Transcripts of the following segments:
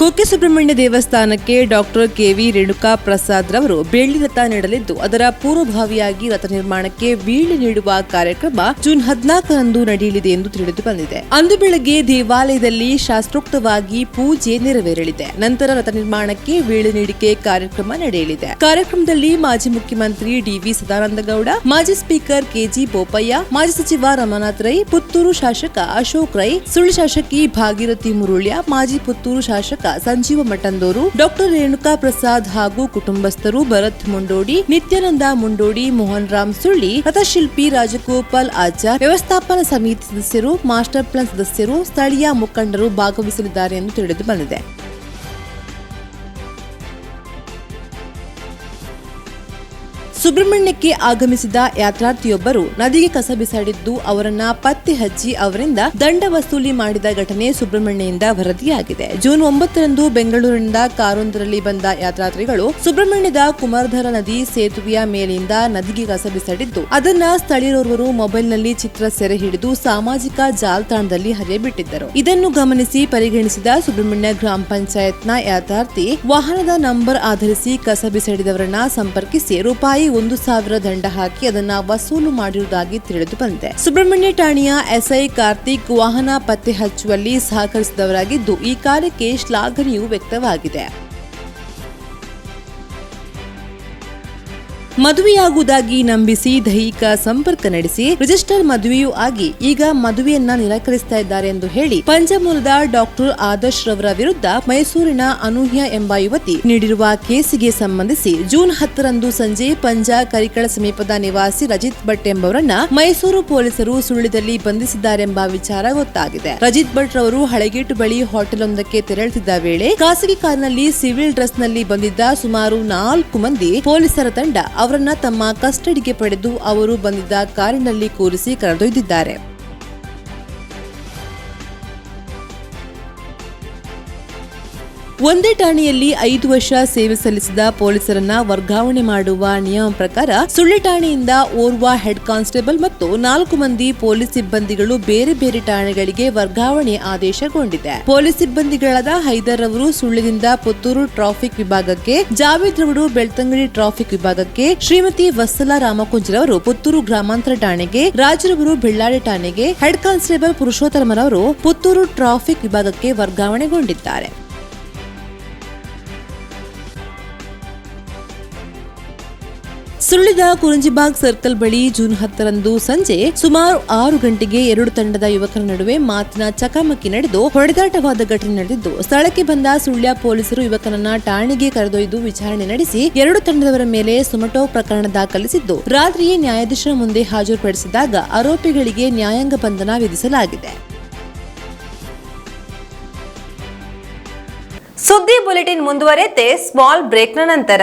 ಕುಕ್ಕೆ ಸುಬ್ರಹ್ಮಣ್ಯ ದೇವಸ್ಥಾನಕ್ಕೆ doctor KV Renuka Prasad ರವರು ಬೆಳ್ಳಿ ರಥ ನೀಡಲಿದ್ದು, ಅದರ ಪೂರ್ವಭಾವಿಯಾಗಿ ರಥ ನಿರ್ಮಾಣಕ್ಕೆ ಬೀಳಿ ನೀಡುವ ಕಾರ್ಯಕ್ರಮ ಜೂನ್ ಹದಿನಾಲ್ಕರಂದು ನಡೆಯಲಿದೆ ಎಂದು ತಿಳಿದು ಬಂದಿದೆ. ಅಂದು ಬೆಳಗ್ಗೆ ದೇವಾಲಯದಲ್ಲಿ ಶಾಸ್ತ್ರೋಕ್ತವಾಗಿ ಪೂಜೆ ನೆರವೇರಲಿದೆ. ನಂತರ ರಥ ನಿರ್ಮಾಣಕ್ಕೆ ವೀಳು ನೀಡಿಕೆ ಕಾರ್ಯಕ್ರಮ ನಡೆಯಲಿದೆ. ಕಾರ್ಯಕ್ರಮದಲ್ಲಿ ಮಾಜಿ ಮುಖ್ಯಮಂತ್ರಿ ಡಿವಿ ಸದಾನಂದಗೌಡ, ಮಾಜಿ ಸ್ಪೀಕರ್ ಕೆಜಿ ಬೋಪಯ್ಯ, ಮಾಜಿ ಸಚಿವ ರಮಾನಾಥ್ ರೈ, ಪುತ್ತೂರು ಶಾಸಕ ಅಶೋಕ್ ರೈ, ಸುಳ್ಳು ಶಾಸಕಿ ಭಾಗೀರಥಿ ಮುರುಳ್ಯ, ಮಾಜಿ ಪುತ್ತೂರು ಶಾಸಕ ಸಂಜೀವ ಮಠಂದೂರು, ಡಾಕ್ಟರ್ ರೇಣುಕಾ ಪ್ರಸಾದ್ ಹಾಗೂ ಕುಟುಂಬಸ್ಥರು ಭರತ್ ಮುಂಡೋಡಿ, ನಿತ್ಯಾನಂದ ಮುಂಡೋಡಿ, ಮೋಹನ್ ರಾಮ್ ಸುಳ್ಳಿ, ರಥಶಿಲ್ಪಿ ರಾಜಗೋಪಾಲ್ ಆಚಾರ್, ವ್ಯವಸ್ಥಾಪನಾ ಸಮಿತಿ ಸದಸ್ಯರು, ಮಾಸ್ಟರ್ ಪ್ಲಾನ್ ಸದಸ್ಯರು, ಸ್ಥಳೀಯ ಮುಖಂಡರು ಭಾಗವಹಿಸಲಿದ್ದಾರೆ ಎಂದು ತಿಳಿದು ಬಂದಿದೆ. ಸುಬ್ರಹ್ಮಣ್ಯಕ್ಕೆ ಆಗಮಿಸಿದ ಯಾತ್ರಾರ್ಥಿಯೊಬ್ಬರು ನದಿಗೆ ಕಸ ಬಿಸಾಡಿದ್ದು ಅವರನ್ನ ಪತ್ತೆ ಹಚ್ಚಿ ಅವರಿಂದ ದಂಡ ವಸೂಲಿ ಮಾಡಿದ ಘಟನೆ ಸುಬ್ರಹ್ಮಣ್ಯದಿಂದ ವರದಿಯಾಗಿದೆ. ಜೂನ್ ಒಂಬತ್ತರಂದು ಬೆಂಗಳೂರಿನಿಂದ ಕಾರೊಂದರಲ್ಲಿ ಬಂದ ಯಾತ್ರಾರ್ಥಿಗಳು ಸುಬ್ರಹ್ಮಣ್ಯದ ಕುಮಾರಧರ ನದಿ ಸೇತುವೆಯ ಮೇಲಿಂದ ನದಿಗೆ ಕಸ ಬಿಸಾಡಿದ್ದು, ಅದನ್ನ ಸ್ಥಳೀಯರೋರ್ವರು ಮೊಬೈಲ್ನಲ್ಲಿ ಚಿತ್ರ ಸೆರೆ ಹಿಡಿದು ಸಾಮಾಜಿಕ ಜಾಲತಾಣದಲ್ಲಿ ಹರಿಯಬಿಟ್ಟಿದ್ದರು. ಇದನ್ನು ಗಮನಿಸಿ ಪರಿಗಣಿಸಿದ ಸುಬ್ರಹ್ಮಣ್ಯ ಗ್ರಾಮ ಪಂಚಾಯತ್ನ ಯಾತ್ರಾರ್ಥಿ ವಾಹನದ ನಂಬರ್ ಆಧರಿಸಿ ಕಸ ಬಿಸಾಡಿದವರನ್ನ ಸಂಪರ್ಕಿಸಿ ರೂಪಾಯಿ ಒಂದು ಸಾವಿರ ದಂಡ ಹಾಕಿ ಅದನ್ನ ವಸೂಲು ಮಾಡಿರುವುದಾಗಿ ತಿಳಿದು ಬಂದಿದೆ. ಸುಬ್ರಹ್ಮಣ್ಯ ಠಾಣೆಯ ಎಸ್ಐ ಕಾರ್ತಿಕ್ ವಾಹನ ಪತ್ತೆ ಹಚ್ಚುವಲ್ಲಿ ಸಹಕರಿಸಿದವರಾಗಿದ್ದು, ಈ ಕಾರ್ಯಕ್ಕೆ ಶ್ಲಾಘನೆಯೂ ವ್ಯಕ್ತವಾಗಿದೆ. ಮದುವೆಯಾಗುವುದಾಗಿ ನಂಬಿಸಿ ದೈಹಿಕ ಸಂಪರ್ಕ ನಡೆಸಿ ರಿಜಿಸ್ಟರ್ ಮದುವೆಯೂ ಆಗಿ ಈಗ ಮದುವೆಯನ್ನ ನಿರಾಕರಿಸ್ತಾ ಇದ್ದಾರೆ ಎಂದು ಹೇಳಿ ಪಂಜಮೂಲದ ಡಾಕ್ಟರ್ ಆದರ್ಶ್ ರವರ ವಿರುದ್ಧ ಮೈಸೂರಿನ ಅನೂಹ್ಯ ಎಂಬ ಯುವತಿ ನೀಡಿರುವ ಕೇಸಿಗೆ ಸಂಬಂಧಿಸಿ ಜೂನ್ ಹತ್ತರಂದು ಸಂಜೆ ಪಂಜಾ ಕರಿಕಳ ಸಮೀಪದ ನಿವಾಸಿ ರಜಿತ್ ಭಟ್ ಎಂಬವರನ್ನ ಮೈಸೂರು ಪೊಲೀಸರು ಸುಳ್ಳಿದಲ್ಲಿ ಬಂಧಿಸಿದ್ದಾರೆಂಬ ವಿಚಾರ ಗೊತ್ತಾಗಿದೆ. ರಜಿತ್ ಭಟ್ ರವರು ಹಳೆಗೇಟು ಬಳಿ ಹೋಟೆಲ್ ಒಂದಕ್ಕೆ ತೆರಳುತ್ತಿದ್ದ ವೇಳೆ ಖಾಸಗಿ ಕಾರ್ನಲ್ಲಿ ಸಿವಿಲ್ ಡ್ರೆಸ್ನಲ್ಲಿ ಬಂದಿದ್ದ ಸುಮಾರು ನಾಲ್ಕು ಮಂದಿ ಪೊಲೀಸರ ತಂಡ ಅವರನ್ನ ತಮ್ಮ ಕಸ್ಟಡಿಗೆ ಪಡೆದು ಅವರು ಬಂದಿದ್ದ ಕಾರಿನಲ್ಲಿ ಕೂರಿಸಿ ಕರೆದೊಯ್ದಿದ್ದಾರೆ. ಒಂದೇ ಠಾಣೆಯಲ್ಲಿ ಐದು ವರ್ಷ ಸೇವೆ ಸಲ್ಲಿಸಿದ ಪೊಲೀಸರನ್ನ ವರ್ಗಾವಣೆ ಮಾಡುವ ನಿಯಮ ಪ್ರಕಾರ ಸುಳ್ಳಿ ಠಾಣೆಯಿಂದ ಓರ್ವ ಹೆಡ್ ಕಾನ್ಸ್ಟೇಬಲ್ ಮತ್ತು ನಾಲ್ಕು ಮಂದಿ ಪೊಲೀಸ್ ಸಿಬ್ಬಂದಿಗಳು ಬೇರೆ ಬೇರೆ ಠಾಣೆಗಳಿಗೆ ವರ್ಗಾವಣೆ ಆದೇಶಗೊಂಡಿದೆ. ಪೊಲೀಸ್ ಸಿಬ್ಬಂದಿಗಳಾದ ಹೈದರ್ ಅವರು ಸುಳ್ಳಿನಿಂದ ಪುತ್ತೂರು ಟ್ರಾಫಿಕ್ ವಿಭಾಗಕ್ಕೆ, ಜಾವೇದ್ ರವರು ಬೆಳ್ತಂಗಡಿ ಟ್ರಾಫಿಕ್ ವಿಭಾಗಕ್ಕೆ, ಶ್ರೀಮತಿ ವತ್ಸಲ ರಾಮಕುಂಜರವರು ಪುತ್ತೂರು ಗ್ರಾಮಾಂತರ ಠಾಣೆಗೆ ರಾಜರವರು ಬೆಳ್ಳಾಡಿ ಠಾಣೆಗೆ, ಹೆಡ್ ಕಾನ್ಸ್ಟೇಬಲ್ ಪುರುಷೋತ್ತಮರವರು ಪುತ್ತೂರು ಟ್ರಾಫಿಕ್ ವಿಭಾಗಕ್ಕೆ ವರ್ಗಾವಣೆಗೊಂಡಿದ್ದಾರೆ. ಸುಳ್ಳಿದ ಕುರಂಜಿಬಾಗ್ ಸರ್ಕಲ್ ಬಳಿ ಜೂನ್ ಹತ್ತರಂದು ಸಂಜೆ ಸುಮಾರು ಆರು ಗಂಟೆಗೆ ಎರಡು ತಂಡದ ಯುವಕರ ನಡುವೆ ಮಾತಿನ ಚಕಮಕಿ ನಡೆದು ಹೊಡೆದಾಟವಾದ ಘಟನೆ ನಡೆದಿದ್ದು, ಸ್ಥಳಕ್ಕೆ ಬಂದ ಸುಳ್ಯ ಪೊಲೀಸರು ಯುವಕನನ್ನ ಠಾಣೆಗೆ ಕರೆದೊಯ್ದು ವಿಚಾರಣೆ ನಡೆಸಿ ಎರಡು ತಂಡದವರ ಮೇಲೆ ಸುಮಟೋ ಪ್ರಕರಣ ದಾಖಲಿಸಿದ್ದು ರಾತ್ರಿಯೇ ನ್ಯಾಯಾಧೀಶರ ಮುಂದೆ ಹಾಜರುಪಡಿಸಿದಾಗ ಆರೋಪಿಗಳಿಗೆ ನ್ಯಾಯಾಂಗ ಬಂಧನ ವಿಧಿಸಲಾಗಿದೆ. ಸುದ್ದಿ ಬುಲೆಟಿನ್ ಮುಂದುವರೆಯುತ್ತೆ, ಸ್ಮಾಲ್ ಬ್ರೇಕ್ನ ನಂತರ.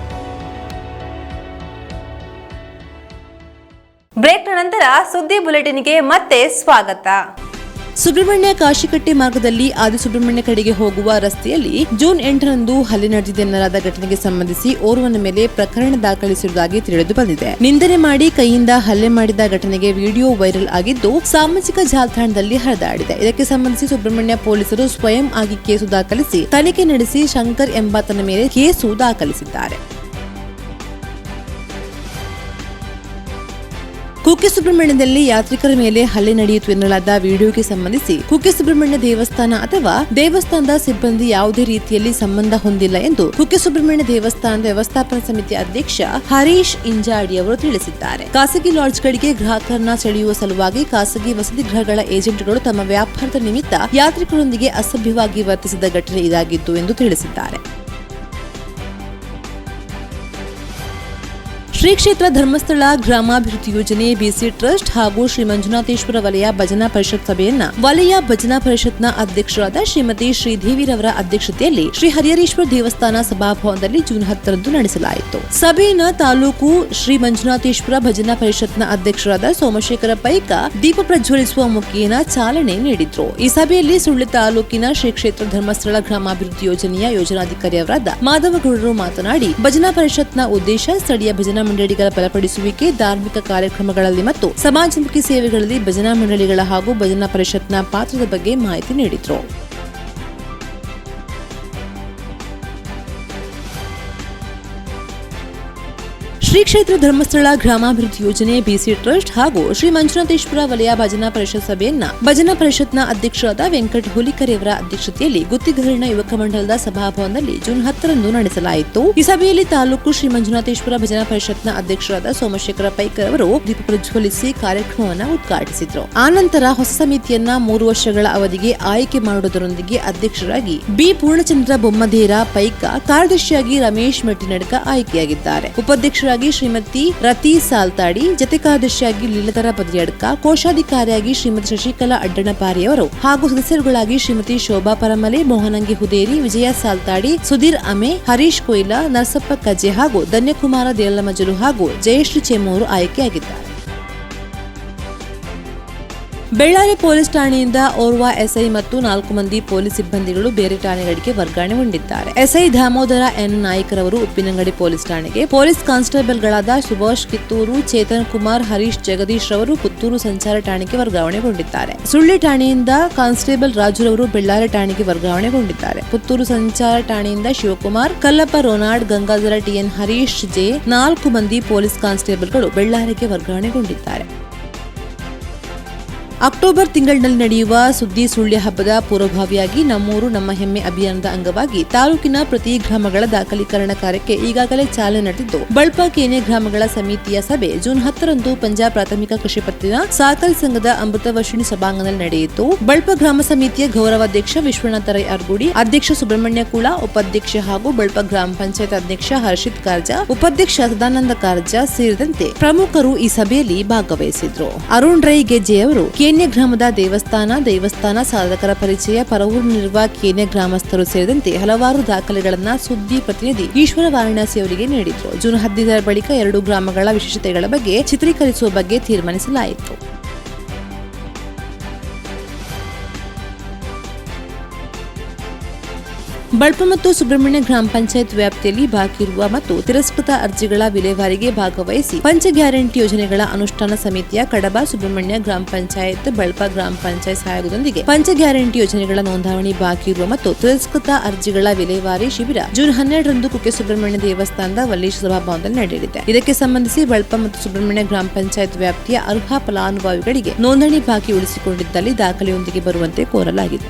ಬ್ರೇಕ್ನ ನಂತರ ಸುದ್ದಿ ಬುಲೆಟಿನ್ಗೆ ಮತ್ತೆ ಸ್ವಾಗತ. ಸುಬ್ರಹ್ಮಣ್ಯ ಕಾಶಿಕಟ್ಟೆ ಮಾರ್ಗದಲ್ಲಿ ಆದಿಸುಬ್ರಹ್ಮಣ್ಯ ಕಡೆಗೆ ಹೋಗುವ ರಸ್ತೆಯಲ್ಲಿ ಜೂನ್ ಎಂಟರಂದು ಹಲ್ಲೆ ನಡೆದಿದೆ ಎನ್ನಲಾದ ಘಟನೆಗೆ ಸಂಬಂಧಿಸಿ ಓರ್ವನ ಮೇಲೆ ಪ್ರಕರಣ ದಾಖಲಿಸಿರುವುದಾಗಿ ತಿಳಿದು ಬಂದಿದೆ. ನಿಂದನೆ ಮಾಡಿ ಕೈಯಿಂದ ಹಲ್ಲೆ ಮಾಡಿದ ಘಟನೆಗೆ ವಿಡಿಯೋ ವೈರಲ್ ಆಗಿದ್ದು ಸಾಮಾಜಿಕ ಜಾಲತಾಣದಲ್ಲಿ ಹರಿದಾಡಿದೆ. ಇದಕ್ಕೆ ಸಂಬಂಧಿಸಿ ಸುಬ್ರಹ್ಮಣ್ಯ ಪೊಲೀಸರು ಸ್ವಯಂ ಆಗಿ ಕೇಸು ದಾಖಲಿಸಿ ತನಿಖೆ ನಡೆಸಿ ಶಂಕರ್ ಎಂಬಾತನ ಮೇಲೆ ಕೇಸು ದಾಖಲಿಸಿದ್ದಾರೆ. ಕುಕ್ಕೆ ಸುಬ್ರಹ್ಮಣ್ಯದಲ್ಲಿ ಯಾತ್ರಿಕರ ಮೇಲೆ ಹಲ್ಲೆ ನಡೆಯಿತು ಎನ್ನಲಾದ ವಿಡಿಯೋಗೆ ಸಂಬಂಧಿಸಿ ಕುಕ್ಕೆ ಸುಬ್ರಹ್ಮಣ್ಯ ದೇವಸ್ಥಾನ ಅಥವಾ ದೇವಸ್ಥಾನದ ಸಿಬ್ಬಂದಿ ಯಾವುದೇ ರೀತಿಯಲ್ಲಿ ಸಂಬಂಧ ಹೊಂದಿಲ್ಲ ಎಂದು ಕುಕ್ಕೆ ಸುಬ್ರಹ್ಮಣ್ಯ ದೇವಸ್ಥಾನದ ವ್ಯವಸ್ಥಾಪನಾ ಸಮಿತಿ ಅಧ್ಯಕ್ಷ ಹರೀಶ್ ಇಂಜಾಡಿ ಅವರು ತಿಳಿಸಿದ್ದಾರೆ. ಖಾಸಗಿ ಲಾಡ್ಜ್ಗಳಿಗೆ ಗ್ರಾಹಕರನ್ನ ಸೆಳೆಯುವ ಸಲುವಾಗಿ ಖಾಸಗಿ ವಸತಿ ಗೃಹಗಳ ಏಜೆಂಟ್ಗಳು ತಮ್ಮ ವ್ಯಾಪಾರದ ನಿಮಿತ್ತ ಯಾತ್ರಿಕರೊಂದಿಗೆ ಅಸಭ್ಯವಾಗಿ ವರ್ತಿಸಿದ ಘಟನೆ ಇದಾಗಿತ್ತು ಎಂದು ತಿಳಿಸಿದ್ದಾರೆ. ಶ್ರೀ ಕ್ಷೇತ್ರ ಧರ್ಮಸ್ಥಳ ಗ್ರಾಮಾಭಿವೃದ್ಧಿ ಯೋಜನೆ ಬಿಸಿ ಟ್ರಸ್ಟ್ ಹಾಗೂ ಶ್ರೀ ಮಂಜುನಾಥೇಶ್ವರ ವಲಯ ಭಜನಾ ಪರಿಷತ್ ಸಭೆಯನ್ನ ವಲಯ ಭಜನಾ ಪರಿಷತ್ನ ಅಧ್ಯಕ್ಷರಾದ ಶ್ರೀಮತಿ ಶ್ರೀದೇವಿರವರ ಅಧ್ಯಕ್ಷತೆಯಲ್ಲಿ ಶ್ರೀ ಹರಿಹರೇಶ್ವರ ದೇವಸ್ಥಾನ ಸಭಾಭವನದಲ್ಲಿ ಜೂನ್ ಹತ್ತರಂದು ನಡೆಸಲಾಯಿತು. ಸಭೆಯನ್ನ ತಾಲೂಕು ಶ್ರೀ ಮಂಜುನಾಥೇಶ್ವರ ಭಜನಾ ಪರಿಷತ್ನ ಅಧ್ಯಕ್ಷರಾದ ಸೋಮಶೇಖರ ಪೈಕ ದೀಪ ಪ್ರಜ್ವಲಿಸುವ ಮುಖೇನ ಚಾಲನೆ ನೀಡಿದ್ರು. ಈ ಸಭೆಯಲ್ಲಿ ಸುಳ್ಳಿ ತಾಲೂಕಿನ ಶ್ರೀ ಕ್ಷೇತ್ರ ಧರ್ಮಸ್ಥಳ ಗ್ರಾಮಾಭಿವೃದ್ಧಿ ಯೋಜನೆಯ ಯೋಜನಾಧಿಕಾರಿಯವರಾದ ಮಾಧವಗೌಡರು ಮಾತನಾಡಿ, ಭಜನಾ ಪರಿಷತ್ನ ಉದ್ದೇಶ ಸ್ಥಳೀಯ ಭಜನಾ ಮಂಡಳಿಗಳ ಬಲಪಡಿಸುವಿಕೆ, ಧಾರ್ಮಿಕ ಕಾರ್ಯಕ್ರಮಗಳಲ್ಲಿ ಮತ್ತು ಸಮಾಜಮುಖಿ ಸೇವೆಗಳಲ್ಲಿ ಭಜನಾ ಮಂಡಳಿಗಳ ಹಾಗೂ ಭಜನಾ ಪರಿಷತ್ನ ಪಾತ್ರದ ಬಗ್ಗೆ ಮಾಹಿತಿ ನೀಡಿದ್ರು. ಶ್ರೀ ಕ್ಷೇತ್ರ ಧರ್ಮಸ್ಥಳ ಗ್ರಾಮಾಭಿವೃದ್ಧಿ ಯೋಜನೆ ಬಿಸಿ ಟ್ರಸ್ಟ್ ಹಾಗೂ ಶ್ರೀ ಮಂಜುನಾಥೇಶ್ವರ ವಲಯ ಭಜನಾ ಪರಿಷತ್ ಸಭೆಯನ್ನ ಭಜನಾ ಪರಿಷತ್ನ ಅಧ್ಯಕ್ಷರಾದ ವೆಂಕಟ್ ಹುಲಿಕರೆಯವರ ಅಧ್ಯಕ್ಷತೆಯಲ್ಲಿ ಗುತ್ತಿಗರಣ ಯುವಕ ಮಂಡಲದ ಸಭಾಭವನದಲ್ಲಿ ಜೂನ್ ಹತ್ತರಂದು ನಡೆಸಲಾಯಿತು. ಈ ಸಭೆಯಲ್ಲಿ ತಾಲೂಕು ಶ್ರೀ ಮಂಜುನಾಥೇಶ್ವರ ಭಜನಾ ಪರಿಷತ್ನ ಅಧ್ಯಕ್ಷರಾದ ಸೋಮಶೇಖರ ಪೈಕರ್ ಅವರು ದೀಪ ಪ್ರಜ್ವಲಿಸಿ ಕಾರ್ಯಕ್ರಮವನ್ನು ಉದ್ಘಾಟಿಸಿದರು. ಆನಂತರ ಹೊಸ ಸಮಿತಿಯನ್ನ ಮೂರು ವರ್ಷಗಳ ಅವಧಿಗೆ ಆಯ್ಕೆ ಮಾಡುವುದರೊಂದಿಗೆ ಅಧ್ಯಕ್ಷರಾಗಿ ಬಿ ಪೂರ್ಣಚಂದ್ರ ಬೊಮ್ಮದೇರ ಪೈಕ ಕಾರ್ಯದರ್ಶಿಯಾಗಿ ರಮೇಶ್ ಮೆಟ್ಟಿನಡ್ಕ ಆಯ್ಕೆಯಾಗಿದ್ದಾರೆ. ಉಪಾಧ್ಯಕ್ಷರಾಗಿ ಶ್ರೀಮತಿ ರತಿ ಸಾಲ್ತಾಡಿ ಜತೆ ಕಾರ್ಯದರ್ಶಿಯಾಗಿ ಲೀಲಧರ ಬದಿಯಡ್ಕ ಕೋಶಾಧಿಕಾರಿಯಾಗಿ ಶ್ರೀಮತಿ ಶಶಿಕಲಾ ಅಡ್ಡಣಪಾರಿಯವರು ಹಾಗೂ ಸದಸ್ಯರುಗಳಾಗಿ ಶ್ರೀಮತಿ ಶೋಭಾ ಪರಮಲೆ, ಮೋಹನಂಗಿ ಹುದೇರಿ, ವಿಜಯ ಸಾಲ್ತಾಡಿ, ಸುಧೀರ್ ಅಮೆ, ಹರೀಶ್ ಕೊಯ್ಲಾ, ನರಸಪ್ಪ ಕಜೆ ಹಾಗೂ ಧನ್ಯಕುಮಾರ ದೇಲಮಜಲು ಹಾಗೂ ಜಯಶ್ರೀ ಚೇಮೂರು ಆಯ್ಕೆಯಾಗಿದ್ದಾರೆ. ಬೆಳ್ಳಾರಿ ಪೊಲೀಸ್ ಠಾಣೆಯಿಂದ ಓರ್ವ ಎಸ್ಐ ಮತ್ತು ನಾಲ್ಕು ಮಂದಿ ಪೊಲೀಸ್ ಸಿಬ್ಬಂದಿಗಳು ಬೇರೆ ಠಾಣೆಗಳಿಗೆ ವರ್ಗಾವಣೆಗೊಂಡಿದ್ದಾರೆ ಎಸ್ಐ ದಾಮೋದರ ಎನ್. ನಾಯಕರವರು ಉಪ್ಪಿನಂಗಡಿ ಪೊಲೀಸ್ ಠಾಣೆಗೆ ಪೊಲೀಸ್ ಕಾನ್ಸ್ಟೇಬಲ್ಗಳಾದ ಸುಭಾಷ್ ಕಿತ್ತೂರು, ಚೇತನ್ ಕುಮಾರ್, ಹರೀಶ್ ಜಗದೀಶ್ ರವರು ಪುತ್ತೂರು ಸಂಚಾರ ಠಾಣೆಗೆ ವರ್ಗಾವಣೆಗೊಂಡಿದ್ದಾರೆ ಸುಳ್ಳಿ ಠಾಣೆಯಿಂದ ಕಾನ್ಸ್ಟೇಬಲ್ ರಾಜುರವರು ಬೆಳ್ಳಾರಿ ಠಾಣೆಗೆ ವರ್ಗಾವಣೆಗೊಂಡಿದ್ದಾರೆ ಪುತ್ತೂರು ಸಂಚಾರ ಠಾಣೆಯಿಂದ Shivakumar, Kallappa Ronald Gangadhara T N Harish J ನಾಲ್ಕು ಮಂದಿ ಪೊಲೀಸ್ ಕಾನ್ಸ್ಟೇಬಲ್ಗಳು ಬೆಳ್ಳಾರಿಗೆ ವರ್ಗಾವಣೆಗೊಂಡಿದ್ದಾರೆ ಅಕ್ಟೋಬರ್ ತಿಂಗಳಿನಲ್ಲಿ ನಡೆಯುವ ಸುದ್ದಿ ಸುಳ್ಯ ಹಬ್ಬದ ಪೂರ್ವಭಾವಿಯಾಗಿ ನಮ್ಮೂರು ನಮ್ಮ ಹೆಮ್ಮೆ ಅಭಿಯಾನದ ಅಂಗವಾಗಿ ತಾಲೂಕಿನ ಪ್ರತಿ ಗ್ರಾಮಗಳ ದಾಖಲೀಕರಣ ಕಾರ್ಯಕ್ಕೆ ಈಗಾಗಲೇ ಚಾಲನೆ ನಡೆದಿದ್ದು ಬಳ್ಪ ಕೇನೆ ಗ್ರಾಮಗಳ ಸಮಿತಿಯ ಸಭೆ ಜೂನ್ ಹತ್ತರಂದು ಪಂಜಾಬ್ ಪ್ರಾಥಮಿಕ ಕೃಷಿ ಪತ್ತಿನ ಸಾಕಲ್ ಸಂಘದ ಅಮೃತ ವರ್ಷಿಣಿ ಸಭಾಂಗಣದಲ್ಲಿ ನಡೆಯಿತು. ಬಳ್ಪ ಗ್ರಾಮ ಸಮಿತಿಯ ಗೌರವಾಧ್ಯಕ್ಷ ವಿಶ್ವನಾಥ ರೈ ಅರ್ಗುಡಿ, ಅಧ್ಯಕ್ಷ ಸುಬ್ರಹ್ಮಣ್ಯ ಕುಳ, ಉಪಾಧ್ಯಕ್ಷ ಹಾಗೂ ಬಳ್ಪ ಗ್ರಾಮ ಪಂಚಾಯತ್ ಅಧ್ಯಕ್ಷ ಹರ್ಷಿತ್ ಕಾರ್ಜಾ ಉಪಾಧ್ಯಕ್ಷ ಸದಾನಂದ ಕಾರ್ಜಾ ಸೇರಿದಂತೆ ಪ್ರಮುಖರು ಈ ಸಭೆಯಲ್ಲಿ ಭಾಗವಹಿಸಿದ್ರು. ಅರುಣ್ ರೈ ಗೆಜ್ಜೆ ಅವರು ಕೇನ್ಯ ಗ್ರಾಮದ ದೇವಸ್ಥಾನ ದೇವಸ್ಥಾನ ಸಾಧಕರ ಪರಿಚಯ ಪರವೂರಿನಲ್ಲಿರುವ ಕೇನ್ಯ ಗ್ರಾಮಸ್ಥರು ಸೇರಿದಂತೆ ಹಲವಾರು ದಾಖಲೆಗಳನ್ನ ಸುದ್ದಿ ಪ್ರತಿನಿಧಿ ಈಶ್ವರ ವಾರಣಾಸಿ ಅವರಿಗೆ ನೀಡಿದ್ರು. ಜೂನ್ ಹದಿನೈದರ ಬಳಿಕ ಎರಡು ಗ್ರಾಮಗಳ ವಿಶೇಷತೆಗಳ ಬಗ್ಗೆ ಚಿತ್ರೀಕರಿಸುವ ಬಗ್ಗೆ ತೀರ್ಮಾನಿಸಲಾಯಿತು. ಬಳ್ಪ ಮತ್ತು ಸುಬ್ರಹ್ಮಣ್ಯ ಗ್ರಾಮ ಪಂಚಾಯತ್ ವ್ಯಾಪ್ತಿಯಲ್ಲಿ ಬಾಕಿ ಇರುವ ಮತ್ತು ತಿರಸ್ಕೃತ ಅರ್ಜಿಗಳ ವಿಲೇವಾರಿಗೆ ಭಾಗವಹಿಸಿ ಪಂಚ ಗ್ಯಾರಂಟಿ ಯೋಜನೆಗಳ ಅನುಷ್ಠಾನ ಸಮಿತಿಯ ಕಡಬ ಸುಬ್ರಹ್ಮಣ್ಯ ಗ್ರಾಮ ಪಂಚಾಯತ್, ಬಳ್ಪ ಗ್ರಾಮ ಪಂಚಾಯತ್ ಸಹಯೋಗದೊಂದಿಗೆ ಪಂಚ ಗ್ಯಾರಂಟಿ ಯೋಜನೆಗಳ ನೋಂದಾವಣಿ ಬಾಕಿ ಇರುವ ಮತ್ತು ತಿರಸ್ಕೃತ ಅರ್ಜಿಗಳ ವಿಲೇವಾರಿ ಶಿಬಿರ ಜೂನ್ ಹನ್ನೆರಡರಂದು ಕುಕ್ಕೆ ಸುಬ್ರಹ್ಮಣ್ಯ ದೇವಸ್ಥಾನದ ವಲ್ಲೇಶ್ ಸಭಾಭವನದಲ್ಲಿ ನಡೆಯಲಿದೆ. ಇದಕ್ಕೆ ಸಂಬಂಧಿಸಿ ಬಳ್ಪ ಮತ್ತು ಸುಬ್ರಹ್ಮಣ್ಯ ಗ್ರಾಮ ಪಂಚಾಯತ್ ವ್ಯಾಪ್ತಿಯ ಅರ್ಹ ಫಲಾನುಭವಿಗಳಿಗೆ ನೋಂದಣಿ ಬಾಕಿ ಉಳಿಸಿಕೊಂಡಿದ್ದಲ್ಲಿ ದಾಖಲೆಯೊಂದಿಗೆ ಬರುವಂತೆ ಕೋರಲಾಗಿದೆ.